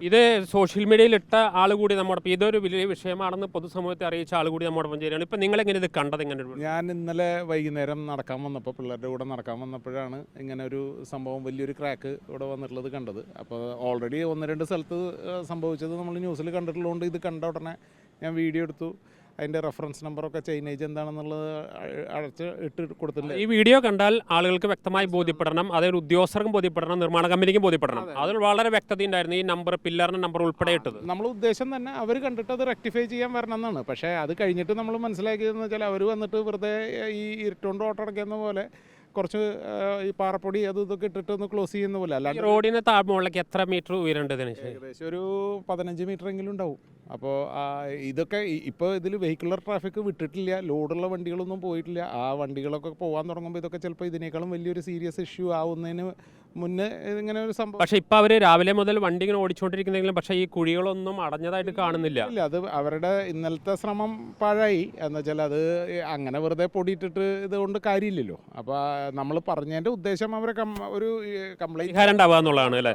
ഇത് സോഷ്യൽ മീഡിയയിൽ ഇട്ട ആൾ കൂടി ഇതൊരു വലിയ വിഷയമാണെന്ന് പൊതുസമൂഹത്തെ അറിയിച്ച ആൾ കൂടി നമ്മോടൊപ്പം ചേരുകയാണ് ഇപ്പം നിങ്ങൾ എങ്ങനെ ഇത് കണ്ടത് ഇങ്ങനെ ഞാൻ ഇന്നലെ വൈകുന്നേരം നടക്കാൻ വന്നപ്പോൾ പിള്ളേരുടെ കൂടെ നടക്കാൻ വന്നപ്പോഴാണ് ഇങ്ങനെ ഒരു സംഭവം വലിയൊരു ക്രാക്ക് ഇവിടെ വന്നിട്ടുള്ളത് കണ്ടത്. അപ്പോൾ ഓൾറെഡി ഒന്ന് രണ്ട് സ്ഥലത്ത് സംഭവിച്ചത് നമ്മൾ ന്യൂസിൽ കണ്ടിട്ടുള്ളതുകൊണ്ട് ഇത് കണ്ട ഉടനെ ഞാൻ വീഡിയോ എടുത്തു. അതിന്റെ റെഫറൻസ് നമ്പറൊക്കെ ചൈനേജ് എന്താണെന്നുള്ളത് അടച്ച് ഇട്ട് കൊടുത്തിട്ടുണ്ട്. ഈ വീഡിയോ കണ്ടാൽ ആളുകൾക്ക് വ്യക്തമായി ബോധ്യപ്പെടണം. അതായത് ഉദ്യോഗസ്ഥർക്കും ബോധ്യപ്പെടണം നിർമ്മാണ കമ്പനിക്കും ബോധ്യപ്പെടണം. അതിൽ വളരെ വ്യക്തത ഉണ്ടായിരുന്നു. ഈ നമ്പർ പില്ലറിന്റെ നമ്പർ ഉൾപ്പെടെ ഇട്ടത്. നമ്മൾ ഉദ്ദേശം തന്നെ അവർ കണ്ടിട്ട് അത് റെക്ടിഫൈ ചെയ്യാൻ വരണം എന്നാണ്. പക്ഷേ അത് കഴിഞ്ഞിട്ട് നമ്മൾ മനസ്സിലാക്കിയതെന്ന് വെച്ചാൽ അവർ വന്നിട്ട് വെറുതെ ഈ ഇരുട്ടുകൊണ്ട് ഓട്ടടക്കുന്ന പോലെ കുറച്ച് ഈ പാറപ്പൊടി അത് ഇതൊക്കെ ഇട്ടിട്ട് ഒന്ന് ക്ലോസ് ചെയ്യുന്ന പോലെ. അല്ലാണ്ട് റോഡിന് താഴ്മുകളിലേക്ക് എത്ര മീറ്റർ ഉയരേണ്ടതിന് ഏകദേശം ഒരു പതിനഞ്ച് മീറ്റർ എങ്കിലും ഉണ്ടാവും. അപ്പോൾ ഇതൊക്കെ ഇപ്പോൾ ഇതിൽ വെഹിക്കുലർ ട്രാഫിക് വിട്ടിട്ടില്ല ലോഡുള്ള വണ്ടികളൊന്നും പോയിട്ടില്ല. ആ വണ്ടികളൊക്കെ പോകാൻ തുടങ്ങുമ്പോൾ ഇതൊക്കെ ചിലപ്പോൾ ഇതിനേക്കാളും വലിയൊരു സീരിയസ് ഇഷ്യൂ ആവുന്നതിന് മുന്നേ ഇങ്ങനെ ഒരു സംഭവം പക്ഷേ ഇപ്പോൾ അവർ രാവിലെ മുതൽ വണ്ടി ഇങ്ങനെ ഓടിച്ചുകൊണ്ടിരിക്കുന്നെങ്കിലും പക്ഷേ ഈ കുഴികളൊന്നും അടഞ്ഞതായിട്ട് കാണുന്നില്ല. ഇല്ല അത് അവരുടെ ഇന്നലത്തെ ശ്രമം പാഴായി. എന്ന് വെച്ചാൽ അത് അങ്ങനെ വെറുതെ പൊടിയിട്ടിട്ട് ഇതുകൊണ്ട് കാര്യമില്ലല്ലോ. അപ്പോൾ നമ്മൾ പറഞ്ഞതിന്റെ ഉദ്ദേശം അവരെ ഒരു കംപ്ലൈന്റ് എന്നുള്ളതാണ് അല്ലേ?